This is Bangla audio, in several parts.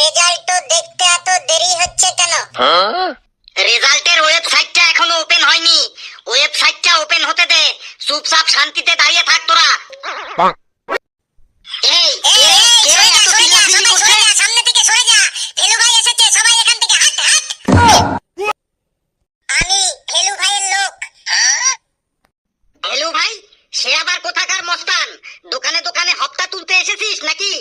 রেজাল্ট তো দেখতে এত দেরি হচ্ছে কেন? রেজাল্টের ওয়েবসাইটটা এখনও ওপেন হয়নি। ওয়েবসাইটটা ওপেন হতে দে। চুপচাপ শান্তিতে দাঁড়িয়ে থাক তোরা। এই কে রে? কে রে? এত চিল্লাচিল্লি করছে? সামনে থেকে সরে যা। ফেলু ভাই এসেছে সবাই এখান থেকে হাট হাট। আমি ফেলু ভাইয়ের লোক। হেলু ভাই সে আবার কোথাকার মস্তান? দোকানে দোকানে হপ্তা তুলতে এসেছিস নাকি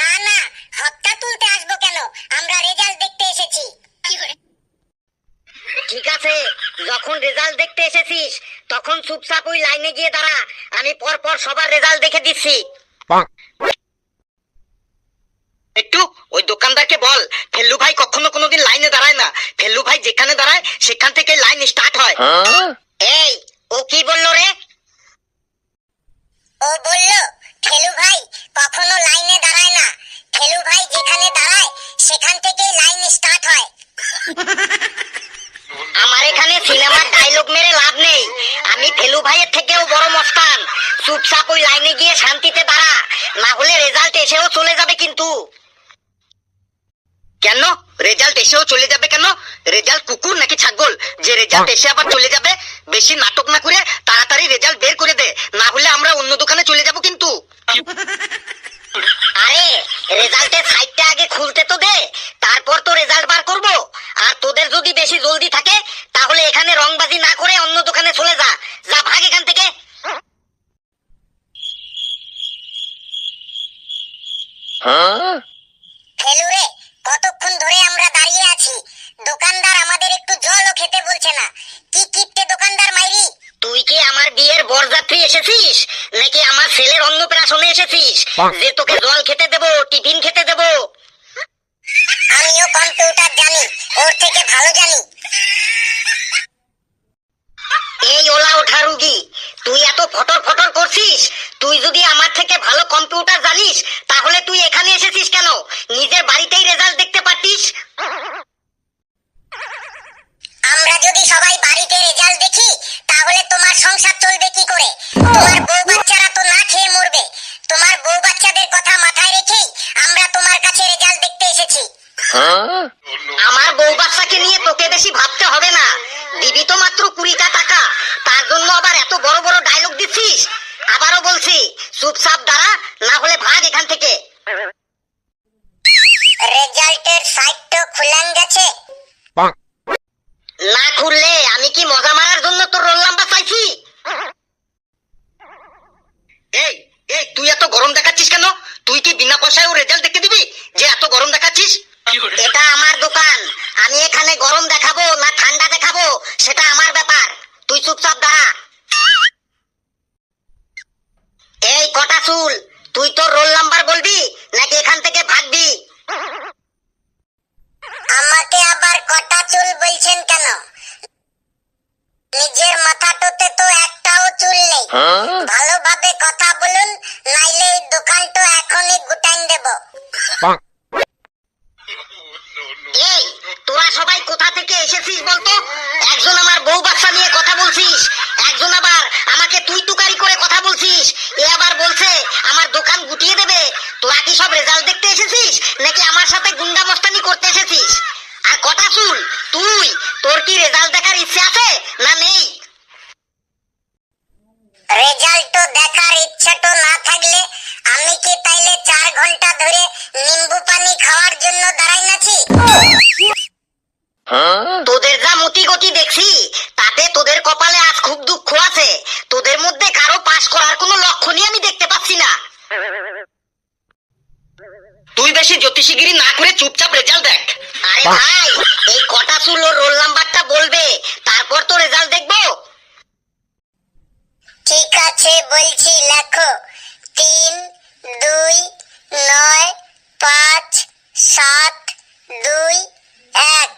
না না হপ্তা তুলতে আসব কেন আমরা রেজাল্ট দেখতে এসেছি ঠিক আছে যখন রেজাল্ট দেখতে এসেছিস? তখন চুপচাপ ওই লাইনে গিয়ে দাঁড়া। আমি পর পর সবার রেজাল্ট দেখে দিচ্ছি। একটু ওই দোকানদারকে বল ফেল্লু ভাই কখনো কোনোদিন লাইনে দাঁড়ায় না। ফেল্লু ভাই যেখানে দাঁড়ায় সেখান থেকে লাইন স্টার্ট হয়। এই ও কি বলল রে? ও বলল ফেলু ভাই কখনো লাইনে দাঁড়ায় না। ফেলু ভাই যেখানে দাঁড়ায় সেখান থেকেই লাইন স্টার্ট হয় আমার এখানে সিনেমার ডায়লগ মেরে লাভ নেই আমি ফেলু ভাইয়ের থেকেও বড় মস্তান চুপচাপ ওই লাইনে গিয়ে শান্তিতে দাঁড়া। না হলে রেজাল্ট এসেও চলে যাবে কিন্তু। কেন? রেজাল্ট এসেও চলে যাবে কেন? রেজাল্ট কুকুর নাকি ছাগল? যে রেজাল্ট এসে আবার চলে যাবে, বেশি নাটক না করে তাড়াতাড়ি রেজাল্ট বের করে দে। না হলে আমরা অন্য দোকানে চলে যাব কিন্তু। আরে রেজাল্টের সাইটটা আগে খুলতে তো দে, তারপর তো রেজাল্ট বার করব। আর তোদের যদি বেশি জলদি থাকে তাহলে এখানে রংবাজি না করে অন্য দোকানে চলে যা যা ভাগ এখান থেকে ফেলু রে কতক্ষণ ধরে আমরা দাঁড়িয়ে আছি? দোকানদার আমাদের একটু জলও খেতে বলছে না। কি কিপটে দোকানদার মাইরি। তুই কি আমার বিয়ের বরযাত্রী এসেছিস? নাকি আমার ছেলের অন্নপ্রাশনে এসেছিস? যে তোকে জল খেতে দেবো টিফিন খেতে দেবো। আমিও কম্পিউটার জানি ওর থেকে ভালো জানি। এই ওলা ওঠা রুগী তুই এত ফটর ফটর করছিস তুই যদি আমার থেকে ভালো কম্পিউটার জানিস, তাহলে তুই এখানে এসেছিস কেন? নিজের বাড়িতেই রেজাল্ট দেখতে পারতিস? আমরা যদি সবাই বাড়িতে রেজাল্ট দেখি, তাহলে তোমার সংসার চলবে কি করে? তোমার বউ বাচ্চারা তো না খেয়ে মরবে। তোমার বউ বাচ্চাদের কথা মাথায় রেখেই আমরা তোমার আমার বউ বাচ্চাকে নিয়ে তোকে বেশি ভাবতে হবে না। দিবি তো মাত্র কুড়িটা টাকা। তার জন্য আবার এত বড় বড় ডায়লগ দিচ্ছিস? আবারও বলছি, চুপচাপ দ্বারা না কি রেজাল্ট দেখার ইচ্ছে আছে? না নেই। রেজাল্ট তো দেখার ইচ্ছা তো না থাকলে আমি কি তাইলে চার ঘণ্টা ধরে নিম্বু পানি খাওয়ার জন্য দাঁড়াই নাছি তোদের যা মতি গতি দেখছি তাতে তোদের কপালে আজ খুব দুঃখ আছে। তোদের মধ্যে কারও পাশ করার কোনো লক্ষণই আমি দেখতে পাচ্ছি না। তুই বেশি জ্যোতিষীগিরি না করে চুপচাপ রেজাল্ট দেখ। আরে ভাই এই কটা ওর রোল নাম্বারটা বলবে তারপর তো রেজাল্ট দেখব। ঠিক আছে বলছি লেখো। তিন দুই নয় পাঁচ সাত দুই এক।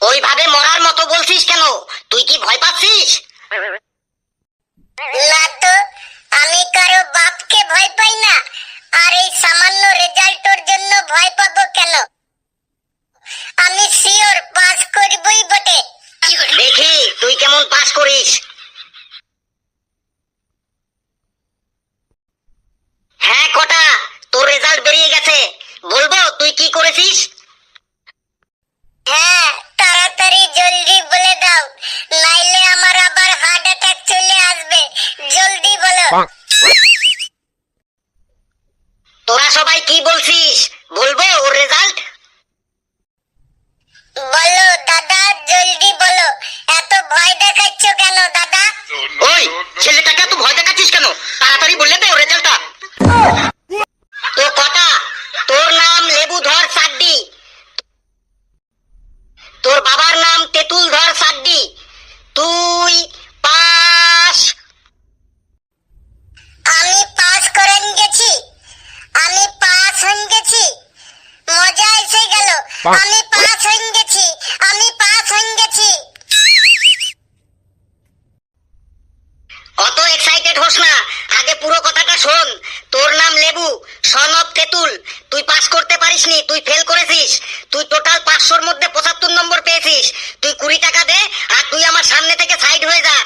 ওইভাবে মরার মতো বলছিস কেন? তুই কি ভয় পাচ্ছিস? না তো আমি কারও বাপকে ভয় পাই না। আর এই সামান্য রেজাল্টর জন্য ভয় পাবো কেন? আমি সিওর পাস করবই বটে। দেখি, তুই কেমন পাস করিস? হ্যাঁ কটা? তোর রেজাল্ট বেরিয়ে গেছে। বলব, তুই কি করেছিস? কুড়ি টাকা দে আর তুই আমার সামনে থেকে সাইড হয়ে যা।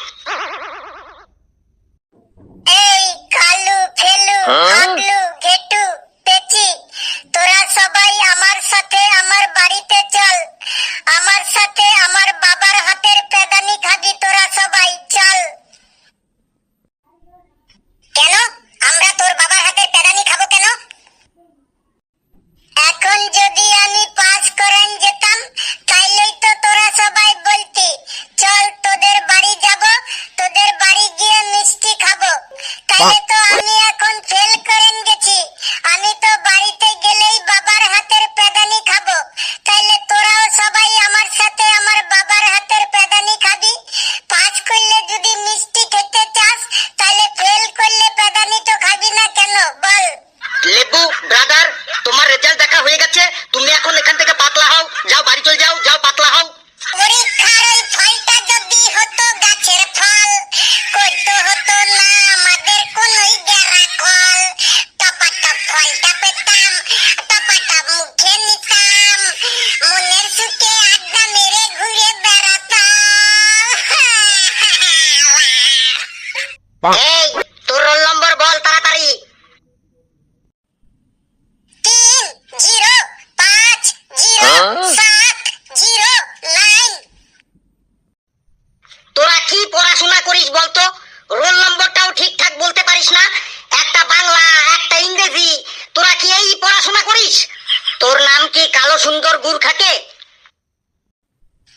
ভালো সুন্দর গুড় খাকে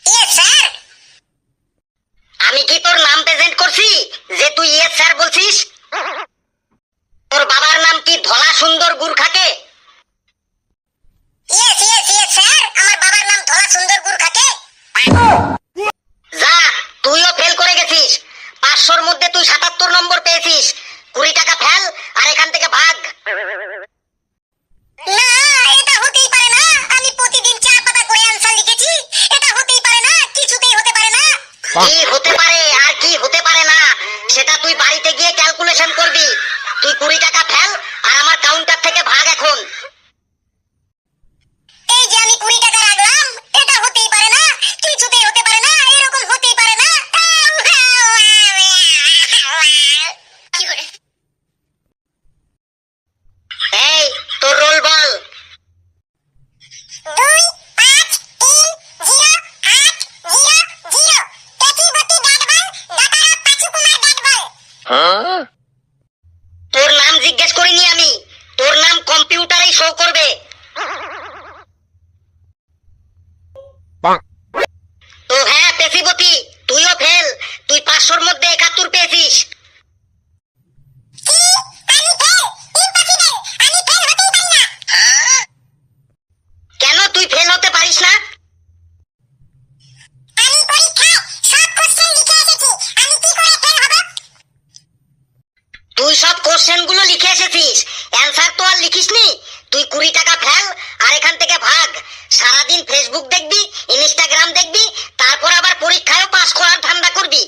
ইয়ে আমি কি তোর নাম প্রেজেন্ট করছি যে তুই ইয়ে স্যার বলছিস? তোর বাবার নাম কি ধলা সুন্দর গুড় খাকে ধলা সুন্দর গুড় খাকে যা তুইও ফেল করে গেছিস। পাঁচশোর মধ্যে তুই সাতাত্তর নম্বর পেয়েছিস। কুড়ি টাকা ফেল আর এখান থেকে ভাগ। না এটা হতেই পারে কি হতে পারে, আর কি হতে পারে না। সেটা তুই বাড়িতে গিয়ে ক্যালকুলেশন করবি। তুই কুড়ি টাকা ফেল, আর আমার কাউন্টার থেকে ভাগ এখন। তোর নাম জিজ্ঞেস করিনি আমি। তোর নাম কম্পিউটারেই শো করবে। তো হ্যাঁ পেশিপতি তুইও ফেল। তুই পাঁচশোর মধ্যে একাত্তর পেয়েছিস। কেন তুই ফেল হতে পারিস না? আমি পরীক্ষায় সব কোশ্চেন লিখে এসেছি। আমি কি করে ফেল তুই সব কোশ্চেনগুলো লিখে এসেছিস। অ্যান্সার তো আর লিখিসনি। তুই কুড়ি টাকা ফেল, আর এখান থেকে ভাগ। সারাদিন ফেসবুক দেখবি ইনস্টাগ্রাম দেখবি, তারপর আবার পরীক্ষায়ও পাস করার ধান্দা করবি।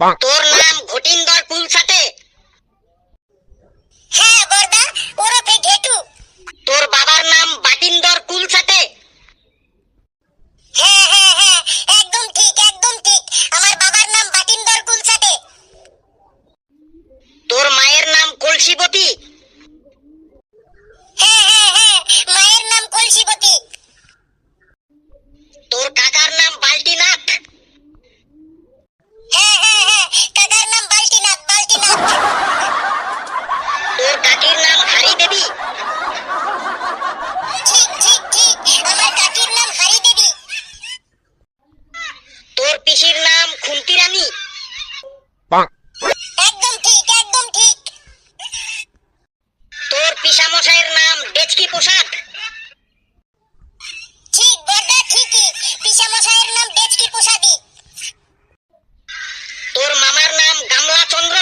তোর নাম ঘটিন্দর কুলসাটে হ্যাঁ বর্দা ওরফে ঘেটু তোর বাবার নাম বাটিন্দর কুলসাটে হ্যাঁ হ্যাঁ হ্যাঁ একদম ঠিক একদম ঠিক আমার বাবার নাম বাটিন্দর কুলসাটে তোর মায়ের নাম কলসিবতী হ্যাঁ হ্যাঁ হ্যাঁ মায়ের নাম কলসিবতী তোর কাকার নাম বাল্টিনাথ হ্যাঁ হ্যাঁ হ্যাঁ কাকার নাম বাল্টিনাথ বাল্টিনাথ তোর কাকির নাম হারি দেবী ঠিক ঠিক ঠিক আমার কাকির নাম হারি দেবী তোর পিসির নাম খুন্তি রানী একদম ঠিক একদম ঠিক তোর পিসামশাইয়ের নাম ডেচকি প্রসাদ ঠিক বর্দা ঠিকই পিসামশাইয়ের নাম ডেচকি প্রসাদী তোর মামার নাম গামলা চন্দ্র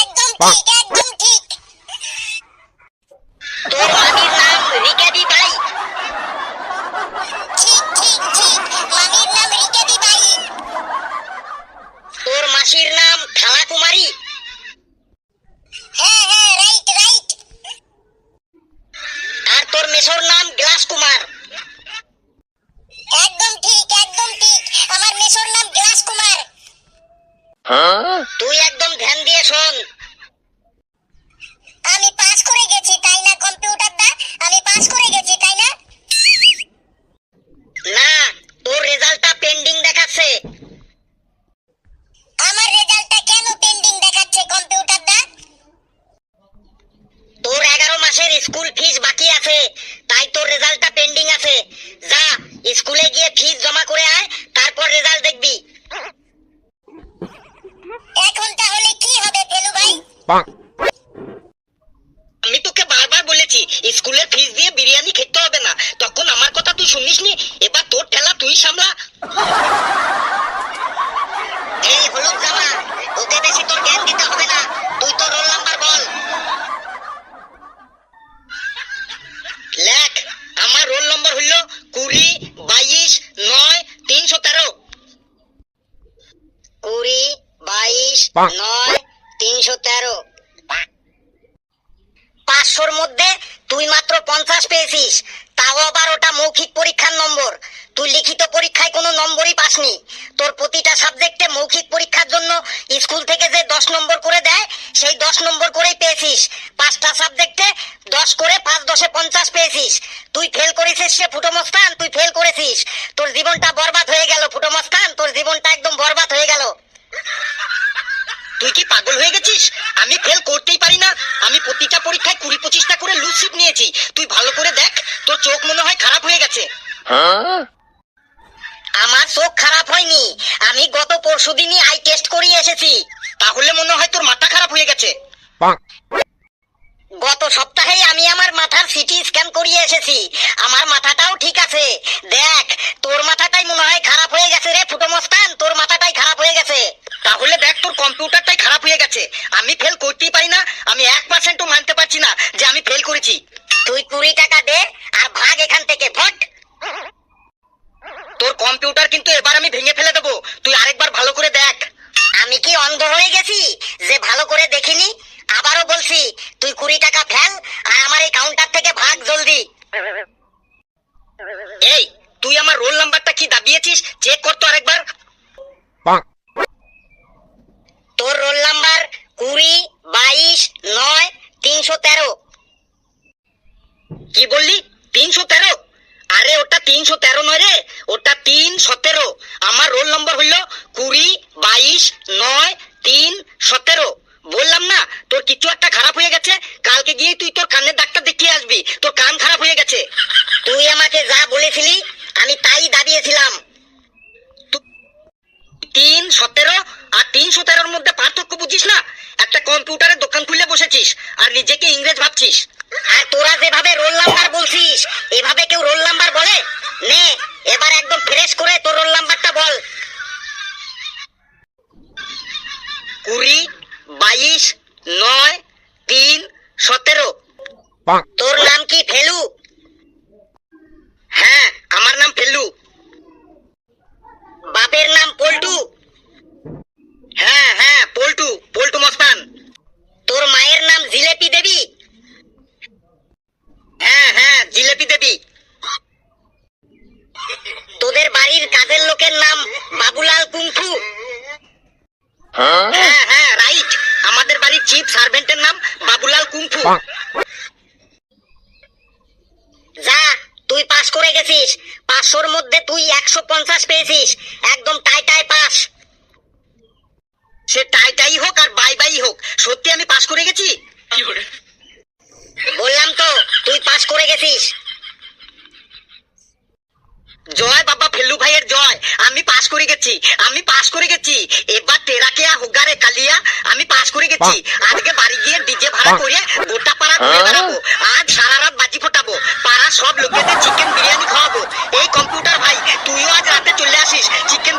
একদম ঠিক একদম ঠিক তোর মামির নাম রিকাবি বাই ঠিক ঠিক ঠিক মামির নাম রিকেবি বাই তোর মাসির নাম খালা কুমারী হ্যাঁ হ্যাঁ রাইট রাইট আর তোর মেসোর নাম গ্লাস কুমার একদম ঠিক একদম ঠিক আমার মেসোর নাম গ্লাস কুমার তুই একদম ধ্যান দিয়ে শোন। আমি পাস করে গেছি তাই না কম্পিউটার দা আমি পাস করে গেছি তাই না? না তোর রেজাল্টটা পেন্ডিং দেখাচ্ছে। আমার রেজাল্টটা কেন পেন্ডিং দেখাচ্ছে কম্পিউটার দা তোর এগারো মাসের স্কুল ফিস বাকি আছে তাই তোর রেজাল্টটা পেন্ডিং আছে। যা স্কুলে গিয়ে ফিস জমা করে আয় তারপর রেজাল্ট দেখবি। এখন ভাই আমি তোকে বারবার বলেছি, স্কুলের ফিস দিয়ে বিরিয়ানি খেতে হবে না। তখন আমার কথা তুই শুনিসনি এবার তোর ঠেলা তুই সামলা এই হলুদ জামা ওকে বেশি তোর জ্ঞান দিতে হবে না তুই তোর রোল নাম্বার বল লেখ আমার রোল নম্বর হইল কুড়ি বাইশ নয় তিনশো তেরো কুড়ি বাইশ নয় তিনশো তেরো পাঁচশোর মধ্যে তুই মাত্র পঞ্চাশ পেয়েছিস তাও আবার ওটা মৌখিক পরীক্ষার নম্বর তুই লিখিত পরীক্ষায় কোনো নম্বরই পাসনি তোর প্রতিটা সাবজেক্টে মৌখিক পরীক্ষার জন্য স্কুল থেকে যে দশ নম্বর করে দেয় সেই দশ নম্বর করেই পেয়েছিস পাঁচটা সাবজেক্টে দশ করে পাঁচ দশে পঞ্চাশ পেয়েছিস তুই ফেল করেছিস সে ফুটোমস্তান তুই ফেল করেছিস তোর জীবনটা বরবাদ হয়ে গেল ফুটোমস্তান তোর জীবনটা একদম বরবাদ হয়ে গেল তুই কি পাগল হয়ে গেছিস আমি ফেল করতেই পারি না আমি প্রতিটা পরীক্ষায় কুড়ি পঁচিশটা করে লুজ সিট নিয়েছি তুই ভালো করে দেখ তোর চোখ মনে হয় খারাপ হয়ে গেছে আমার চোখ খারাপ হয়নি আমি গত পরশু দিনই আই টেস্ট করিয়ে এসেছি। তাহলে মনে হয় তোর মাথা খারাপ হয়ে গেছে। গত সপ্তাহেই আমি আমার মাথার সিটি স্ক্যান করিয়ে এসেছি। আমার মাথাটাও ঠিক আছে। দেখ তোর মাথাটাই মনে হয় খারাপ হয়ে গেছে রে ফুটোমস্তান তোর মাথাটাই খারাপ হয়ে গেছে। তাহলে দেখ তোর কম্পিউটারটাই খারাপ হয়ে গেছে। আমি ফেল করতেই পারি না আমি এক পার্সেন্টও মানতে পারছি না যে আমি ফেল করেছি। তুই কুড়ি টাকা দে আর ভাগ এখান থেকে ভট তোর কম্পিউটার কিন্তু এবার আমি ভেঙে ফেলে দেবো। তুই আরেকবার ভালো করে দেখ। আমি কি অন্ধ হয়ে গেছি? যে ভালো করে দেখিনি? আবারও বলছি তুই কুড়ি টাকা ফেল আর আমার এই কাউন্টার থেকে ভাগ জলদি। এই তুই আমার রোল নাম্বারটা কি দাবিয়েছিস? চেক করতো আরেকবার। তোর রোল নাম্বার কুড়ি বাইশ নয় তিনশো তেরো? আরে, ওটা তিনশো তেরো নয় রে। ওটা তিন সতেরো আমার রোল নম্বর হলো কুড়ি, বাইশ, নয়, তিন, সতেরো। বললাম না, তোর কিছু একটা খারাপ হয়ে গেছে, কালকে গিয়ে তুই তোর কানের ডাক্তার দেখিয়ে আসবি। তোর কান খারাপ হয়ে গেছে। তুই আমাকে যা বলেছিলি, আমি তাই দাঁড়িয়েছিলাম তিন সতেরো আর তিন সতেরোর মধ্যে পার্থক্য বুঝিস না? একটা কম্পিউটারের দোকান খুলে বসেছিস, আর নিজেকে ইংরেজ ভাবছিস। আর তোরা যেভাবে রোল নাম্বার বলছিস এভাবে কেউ রোল নাম্বার বলে? নে এবার একদম ফ্রেশ করে তোর রোল নাম্বারটা বল। কুড়ি বাইশ নয় তিন সতেরো। তোর নাম কি ফেলু? হ্যাঁ আমার নাম ফেলু বাপের নাম পল্টু হ্যাঁ হ্যাঁ পল্টু পল্টু মস্তান তোর মায়ের নাম জিলেপি দেবী হ্যাঁ হ্যাঁ জিলেপি দেবী তোদের বাড়ির কাজের লোকের নাম বাবুলাল কুংফু হ্যাঁ হ্যাঁ রাইট আমাদের বাড়ির চিফ সার্ভেন্টের নাম বাবুলাল কুংফু যা তুই পাস করে গেছিস পাঁচশোর মধ্যে তুই একশো পঞ্চাশ পেয়েছিস একদম টাই টাই পাস সে টাই টাই হোক আর বাই বাই হোক সত্যি আমি পাস করে গেছি? বললাম তো তুই পাস করে গেছিস। জয় বাবা ফেলু ভাইয়ের জয় আমি পাস করে গেছি আমি পাস করে গেছি। এবার টেরাকে হোগারে কালিয়া আমি পাস করে গেছি। আজকে বাড়ি গিয়ে ডিজে ভাড়া করে গোটা পাড়া ঘুরে বেড়াবো। আজ সারা রাত বাজি ফোটাবো। পাড়া সব লোকেদের চিকেন বিরিয়ানি খাওয়াবো। এই কম্পিউটার ভাই তুইও আজ রাতে চলে আসিস চিকেন